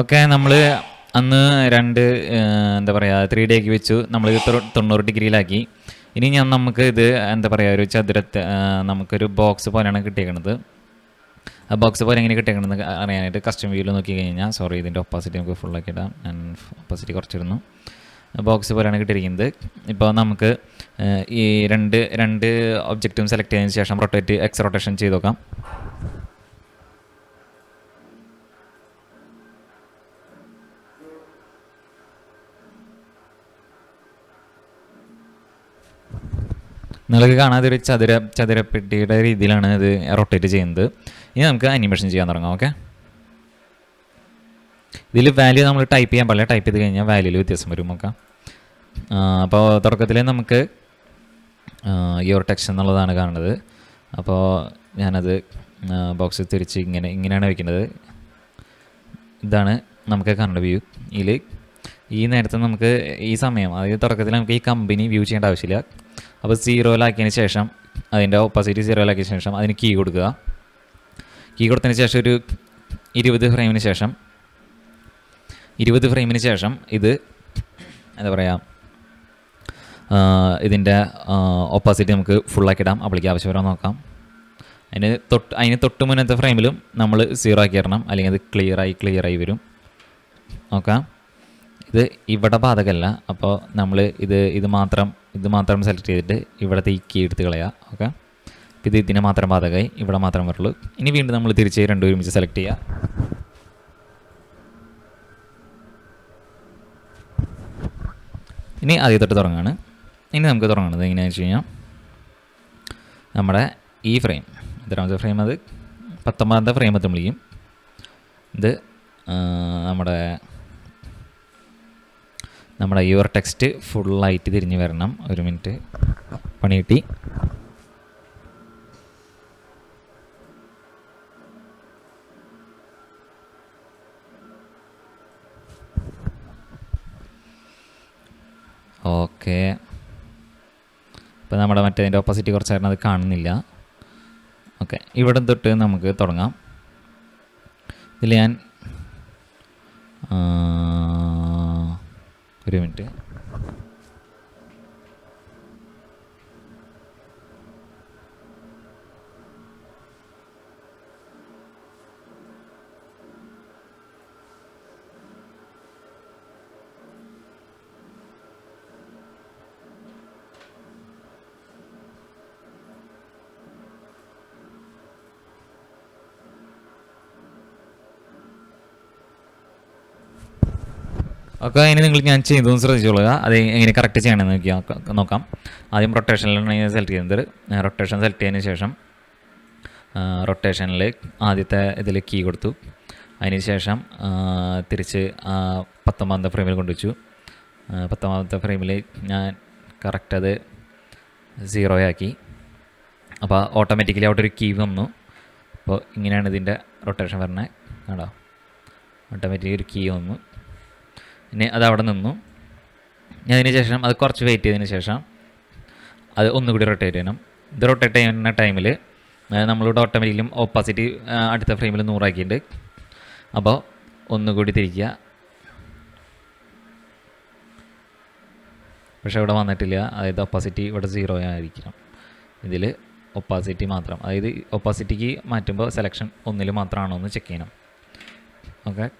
Okay നമ്മൾ അന്ന് രണ്ട് എന്താ പറയുക ത്രീ ഡേക്ക് വെച്ചു. നമ്മൾ തൊണ്ണൂറ് ഡിഗ്രിയിലാക്കി. ഇനി ഞാൻ നമുക്ക് ഇത് എന്താ പറയുക ഒരു ചതുരത്തെ നമുക്കൊരു ബോക്സ് പോലെയാണ് കിട്ടിയേക്കണത്. ആ ബോക്സ് പോലെ എങ്ങനെ കിട്ടിയേക്കണമെന്ന് അറിയാനായിട്ട് കസ്റ്റം വ്യൂവിൽ നോക്കി കഴിഞ്ഞാൽ സോറി ഇതിന്റെ ഓപ്പോസിറ്റ് നമുക്ക് ഫുള്ളാക്കി ഇടാം. ഞാൻ ഓപ്പോസിറ്റ് കുറച്ചിരുന്നു ബോക്സ് പോലെയാണ് കിട്ടിയിരിക്കുന്നത്. ഇപ്പോൾ നമുക്ക് ഈ രണ്ട് രണ്ട് ഒബ്ജക്റ്റും സെലക്ട് ചെയ്തതിന് ശേഷം റൊട്ടേറ്റ് എക്സ് റൊട്ടേഷൻ ചെയ്ത് നോക്കാം. നിങ്ങൾക്ക് കാണാതെ ഒരു ചതുര ചതുരപ്പെട്ടിയുടെ രീതിയിലാണ് ഇത് റൊട്ടേറ്റ് ചെയ്യുന്നത്. ഇനി നമുക്ക് അനിമേഷൻ ചെയ്യാൻ തുടങ്ങാം ഓക്കെ ഇതിൽ വാല്യൂ നമ്മൾ ടൈപ്പ് ചെയ്യാൻ പാടില്ല. ടൈപ്പ് ചെയ്ത് കഴിഞ്ഞാൽ വാല്യൂയിൽ വ്യത്യാസം വരും നോക്കാം അപ്പോൾ തുടക്കത്തിൽ നമുക്ക് യുവർ ടെക്സ്റ്റ് എന്നുള്ളതാണ് കാണുന്നത്. അപ്പോൾ ഞാനത് ബോക്സിൽ തിരിച്ച് ഇങ്ങനെ ഇങ്ങനെയാണ് വയ്ക്കുന്നത് ഇതാണ് നമുക്ക് കാണേണ്ട വ്യൂ ഇതിൽ ഈ നേരത്തെ നമുക്ക് ഈ സമയം അതായത് തുടക്കത്തിൽ നമുക്ക് ഈ കമ്പനി വ്യൂ ചെയ്യേണ്ട ആവശ്യമില്ല. അപ്പോൾ സീറോയിലാക്കിയതിന് ശേഷം അതിന്റെ ഓപ്പോസിറ്റ് സീറോയിലാക്കിയ ശേഷം അതിന് കീ കൊടുക്കുക. കീ കൊടുത്തതിന് ശേഷം ഒരു ഇരുപത് ഫ്രെയിമിന് ശേഷം ഇരുപത് ഫ്രെയിമിന് ശേഷം ഇത് എന്താ പറയുക ഇതിന്റെ ഓപ്പോസിറ്റ് നമുക്ക് ഫുള്ളാക്കി ഇടാം. അപ്പോഴേക്ക് ആവശ്യപരം നോക്കാം. അതിന് തൊട്ട് അതിന് തൊട്ട് മുന്നത്തെ ഫ്രെയിമിലും നമ്മൾ സീറോ ആക്കി ഇടണം. അല്ലെങ്കിൽ അത് ക്ലിയറായി ക്ലിയറായി വരും. നോക്കാം. ഇത് ഇവിടെ ബാധകമല്ല. അപ്പോൾ നമ്മൾ ഇത് ഇത് മാത്രം ഇത് മാത്രം സെലക്ട് ചെയ്തിട്ട് ഇവിടുത്തെ ഈ കീ എടുത്ത് കളയുക ഓക്കെ ഇത് ഇതിനെ മാത്രം ബാധകമായി ഇവിടെ മാത്രം വരുള്ളൂ. ഇനി വീണ്ടും നമ്മൾ തിരിച്ച് രണ്ടും ഒരുമിച്ച് സെലക്ട് ചെയ്യുക ഇനി ആദ്യം തൊട്ട് തുടങ്ങാണ്. ഇനി നമുക്ക് തുടങ്ങുന്നത് എങ്ങനെയാണെന്ന് വെച്ച് കഴിഞ്ഞാൽ നമ്മുടെ ഈ ഫ്രെയിം എത്രാമത്തെ ഫ്രെയിം അത്? പത്തൊമ്പതാമത്തെ ഫ്രെയിം എത്തുമ്പോഴേക്കും ഇത് നമ്മുടെ നമ്മുടെ യുവർ ടെക്സ്റ്റ് ഫുള്ളായിട്ട് തിരിഞ്ഞു വരണം. ഒരു മിനിറ്റ്. പണി കിട്ടി. ഓക്കെ. ഇപ്പോൾ നമ്മുടെ മറ്റേതിന്റെ ഓപ്പോസിറ്റ് കുറച്ചായിരുന്നു അത് കാണുന്നില്ല. ഓക്കെ. ഇവിടെ തൊട്ട് നമുക്ക് തുടങ്ങാം. ഇതിൽ ഞാൻ ആ, ഒരു മിനിറ്റ് ഒക്കെ അതിന് നിങ്ങൾ ഞാൻ ചെയ്തതും ശ്രദ്ധിച്ചോളുക അത് എങ്ങനെ കറക്റ്റ് ചെയ്യണമെന്ന് നോക്കിയാൽ നോക്കാം. ആദ്യം റൊട്ടേഷനിലാണ് ഞാൻ സെലക്ട് ചെയ്യുന്നത്. റൊട്ടേഷൻ സെലക്ട് ചെയ്തതിന് ശേഷം റൊട്ടേഷനിൽ ആദ്യത്തെ ഇതിൽ കീ കൊടുത്തു. അതിന് ശേഷം ആ, തിരിച്ച് പത്തൊമ്പതാമത്തെ ഫ്രെയിമിൽ കൊണ്ടുവച്ചു. പത്തൊമ്പതാമത്തെ ഫ്രെയിമിൽ ഞാൻ കറക്റ്റ് അത് സീറോ ആക്കി. അപ്പോൾ ഓട്ടോമാറ്റിക്കലി അവിടെ ഒരു കീ വന്നു. അപ്പോൾ ഇങ്ങനെയാണ് ഇതിന്റെ റൊട്ടേഷൻ വരുന്നത് കേട്ടോ ഓട്ടോമാറ്റിക്കലി ഒരു കീ വന്നു. പിന്നെ അത് അവിടെ നിന്നു. അതിന് ശേഷം അത് കുറച്ച് വെയിറ്റ് ചെയ്തതിന് ശേഷം അത് ഒന്നുകൂടി റൊട്ടേറ്റ് ചെയ്യണം. ഇത് റൊട്ടേറ്റ് ചെയ്യുന്ന ടൈമിൽ നമ്മളിവിടെ ഓട്ടോമാറ്റിക്കലും ഓപ്പോസിറ്റ് അടുത്ത ഫ്രെയിമിൽ നൂറാക്കിയിട്ടുണ്ട്. അപ്പോൾ ഒന്നുകൂടി തിരിക്കുക. പക്ഷേ ഇവിടെ വന്നിട്ടില്ല. അതായത് ഒപ്പോസിറ്റി ഇവിടെ സീറോ ആയിരിക്കണം. ഇതിൽ ഒപ്പാസിറ്റി മാത്രം. അതായത് ഒപ്പാസിറ്റിക്ക് മാറ്റുമ്പോൾ സെലക്ഷൻ ഒന്നിൽ മാത്രമാണോ എന്ന് ചെക്ക് ചെയ്യണം. ഓക്കെ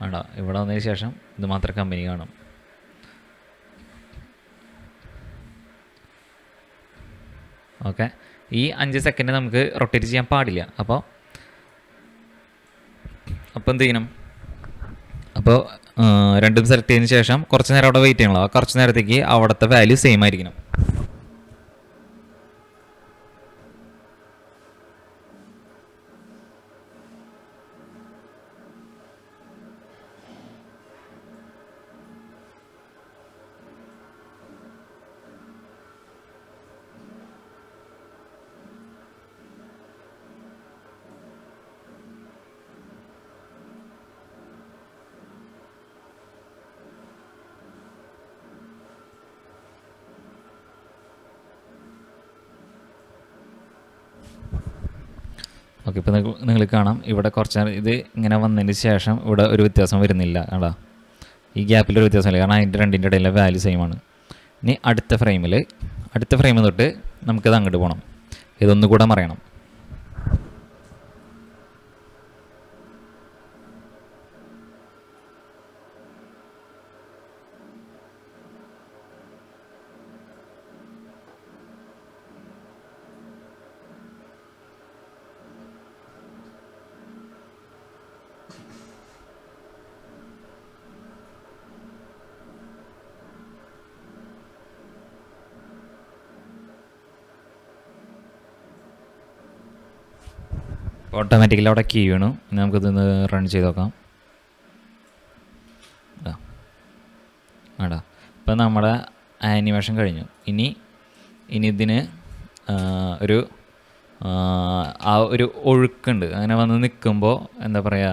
വേണ്ട ഇവിടെ വന്നതിന് ശേഷം ഇത് മാത്രം കമ്പനി കാണും. ഓക്കെ ഈ അഞ്ച് സെക്കൻഡ് നമുക്ക് റൊട്ടേറ്റ് ചെയ്യാൻ പാടില്ല. അപ്പോൾ അപ്പോൾ എന്ത് ചെയ്യണം? അപ്പോൾ രണ്ടും സെലക്ട് ചെയ്തതിന് ശേഷം കുറച്ച് നേരം അവിടെ വെയിറ്റ് ചെയ്യണല്ലോ. ആ കുറച്ച് നേരത്തേക്ക് അവിടുത്തെ വാല്യൂ സെയിം ആയിരിക്കണം. ഓക്കെ ഇപ്പോൾ നിങ്ങൾ കാണാം. ഇവിടെ കുറച്ച് ഇത് ഇങ്ങനെ വന്നതിന് ശേഷം ഇവിടെ ഒരു വ്യത്യാസം വരുന്നില്ല കേട്ടോ ഈ ഗ്യാപ്പിൽ ഒരു വ്യത്യാസമില്ല കാരണം അതിന്റെ രണ്ടിന്റെ ഇടയിലെ വാല്യൂ സെയിം ആണ്. ഇനി അടുത്ത ഫ്രെയിമിൽ അടുത്ത ഫ്രെയിമിൽ തൊട്ട് നമുക്കിത് അങ്ങോട്ട് പോകണം ഇതൊന്നുകൂടെ മറിയണം. ഓട്ടോമാറ്റിക്കലി അവിടെ കീ വീണു. നമുക്ക് നമുക്കിതൊന്ന് റൺ ചെയ്ത് നോക്കാം. ആടാ. ഇപ്പം നമ്മുടെ ആനിമേഷൻ കഴിഞ്ഞു. ഇനി ഇനി ഇതിന് ഒരു ആ, ഒരു ഒഴുക്കുണ്ട്. അങ്ങനെ വന്ന് നിൽക്കുമ്പോൾ എന്താ പറയുക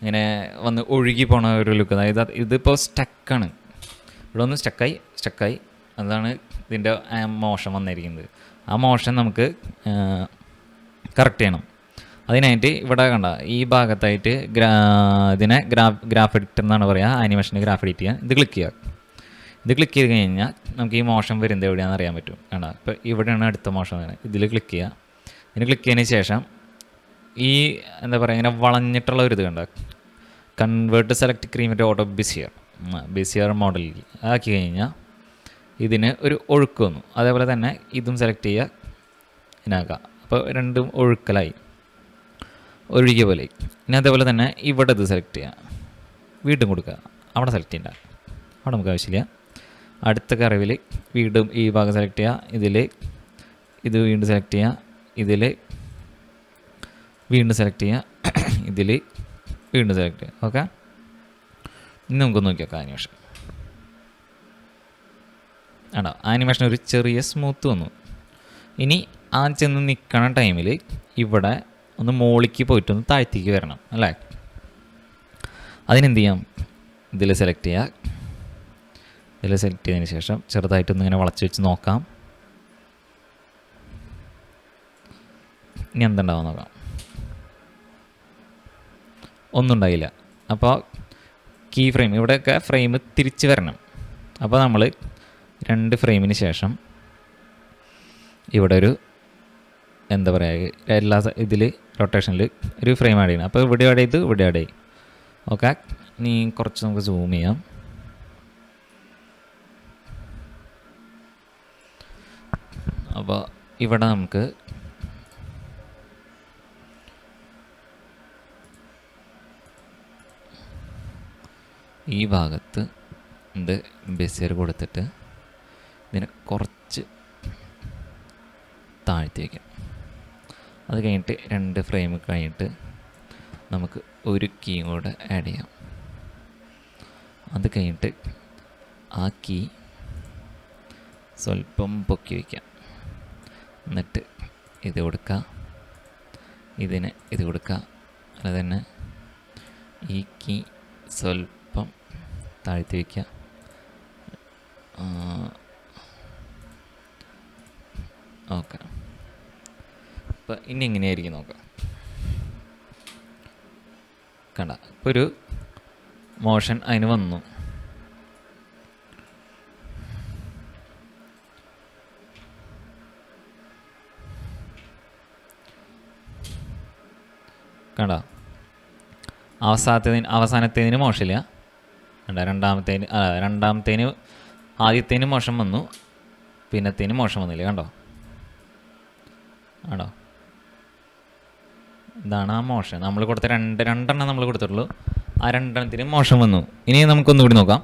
ഇങ്ങനെ വന്ന് ഒഴുകി പോണ ഒരു ലുക്ക് അതായത് അത് ഇതിപ്പോൾ സ്റ്റക്കാണ് ഇവിടെ ഒന്ന് സ്റ്റക്കായി സ്റ്റക്കായി അതാണ് ഇതിന്റെ മോഷൻ വന്നിരിക്കുന്നത്. ആ മോഷൻ നമുക്ക് കറക്റ്റ് ചെയ്യണം. അതിനായിട്ട് ഇവിടെ കണ്ട ഈ ഭാഗത്തായിട്ട് ഗ്രാ ഇതിനെ ഗ്രാഫ് ഗ്രാഫ് എഡിറ്റർ എന്നാണ് പറയുക ആനിമേഷന് ഗ്രാഫ് എഡിറ്റ് ചെയ്യുക ഇത് ക്ലിക്ക് ചെയ്യുക. ഇത് ക്ലിക്ക് ചെയ്ത് കഴിഞ്ഞാൽ നമുക്ക് ഈ മോഷൻ വരുന്നത് എവിടെയാണെന്ന് അറിയാൻ പറ്റും. കണ്ട ഇപ്പോൾ ഇവിടെയാണ് അടുത്ത മോഷൻ വരുന്നത്. ഇതിൽ ക്ലിക്ക് ചെയ്യുക. ഇതിന് ക്ലിക്ക് ചെയ്തതിന് ശേഷം ഈ എന്താ പറയുക ഇങ്ങനെ വളഞ്ഞിട്ടുള്ള ഒരു ഇത് കണ്ട കൺവേർട്ട് സെലക്ട് ക്രീമിന്റെ ഓട്ടോ ബിസിയർ ബിസിയർ മോഡലിൽ ആക്കി കഴിഞ്ഞാൽ ഇതിന് ഒരു ഒഴുക്ക് വന്നു. അതേപോലെ തന്നെ ഇതും സെലക്ട് ചെയ്യുക. ഇതിനാക്കാം. അപ്പോൾ രണ്ടും ഒഴുക്കലായി. ഒഴുകിയ പോലെ. ഇനി അതേപോലെ തന്നെ ഇവിടെ ഇത് സെലക്ട് ചെയ്യുക വീണ്ടും കൊടുക്കുക. അവിടെ സെലക്ട് ചെയ്യണ്ട. അവിടെ നമുക്ക് ആവശ്യമില്ല. അടുത്ത കറിവിൽ വീണ്ടും ഈ ഭാഗം സെലക്ട് ചെയ്യുക. ഇതിൽ ഇത് വീണ്ടും സെലക്ട് ചെയ്യുക. ഇതിൽ വീണ്ടും സെലക്ട് ചെയ്യുക. ഇതിൽ വീണ്ടും സെലക്ട് ചെയ്യുക. ഓക്കെ? ഇനി നമുക്ക് നോക്കി നോക്കാം ആനിമേഷൻ ആണോ? ആനിമേഷൻ ഒരു ചെറിയ സ്മൂത്ത് വന്നു. ഇനി ആ ചെന്ന് നിൽക്കണ ടൈമിൽ ഇവിടെ ഒന്ന് പോയിട്ട് ഒന്ന് താഴ്ത്തേക്ക് വരണം അല്ലേ? അതിനെന്ത് ചെയ്യാം ഇതിൽ സെലക്ട് ചെയ്യുക ഇതിൽ സെലക്ട് ചെയ്തതിന് ശേഷം ചെറുതായിട്ടൊന്ന് ഇങ്ങനെ വളച്ച് വെച്ച് നോക്കാം. ഇനി എന്തുണ്ടാവും നോക്കാം. ഒന്നും ഉണ്ടായില്ല അപ്പോൾ കീ ഫ്രെയിം ഇവിടെയൊക്കെ ഫ്രെയിം തിരിച്ച് വരണം. അപ്പോൾ നമ്മൾ രണ്ട് ഫ്രെയിമിന് ശേഷം ഇവിടെ ഒരു എന്താ പറയുക എല്ലാ ഇതിൽ റൊട്ടേഷനിൽ ഒരു ഫ്രെയിം ആഡ് ചെയ്യണം. അപ്പോൾ ഇവിടെ ആഡ് ചെയ്ത് ഇവിടെ ആഡ് ചെയ്യും. ഓക്കെ ഇനി കുറച്ച് നമുക്ക് സൂം ചെയ്യാം. അപ്പോൾ ഇവിടെ നമുക്ക് ഈ ഭാഗത്ത് ഇത് ബെസിയർ കൊടുത്തിട്ട് ഇതിനെ കുറച്ച് താഴ്ത്തി വയ്ക്കാം അത് കഴിഞ്ഞിട്ട് രണ്ട് ഫ്രെയിം കഴിഞ്ഞിട്ട് നമുക്ക് ഒരു കീ കൂടെ ആഡ് ചെയ്യാം. അത് കഴിഞ്ഞിട്ട് ആ കീ സ്വല്പം പൊക്കി വയ്ക്കാം എന്നിട്ട് ഇത് കൊടുക്കുക ഇതിന് ഇത് കൊടുക്കുക അല്ല തന്നെ ഈ കീ സ്വല്പം താഴ്ത്തി വയ്ക്കുക ഓക്കെ. അപ്പം ഇനി എങ്ങനെയായിരിക്കും നോക്കാം? കണ്ട ഇപ്പോൾ ഒരു മോഷൻ അതിന് വന്നു. കണ്ട അവസാനത്തേതിന് അവസാനത്തേതിന് മോശമില്ല കണ്ട രണ്ടാമത്തേന് രണ്ടാമത്തേന് ആദ്യത്തേന് മോശം വന്നു. പിന്നത്തേന് മോശം വന്നില്ല കണ്ടോ? ആണോ? ഇതാണ് ആ മോശം നമ്മൾ കൊടുത്ത രണ്ട് രണ്ടെണ്ണം നമ്മൾ കൊടുത്തിട്ടുള്ളൂ. ആ രണ്ടെണ്ണത്തിന് മോശം വന്നു. ഇനി നമുക്കൊന്നുകൂടി നോക്കാം.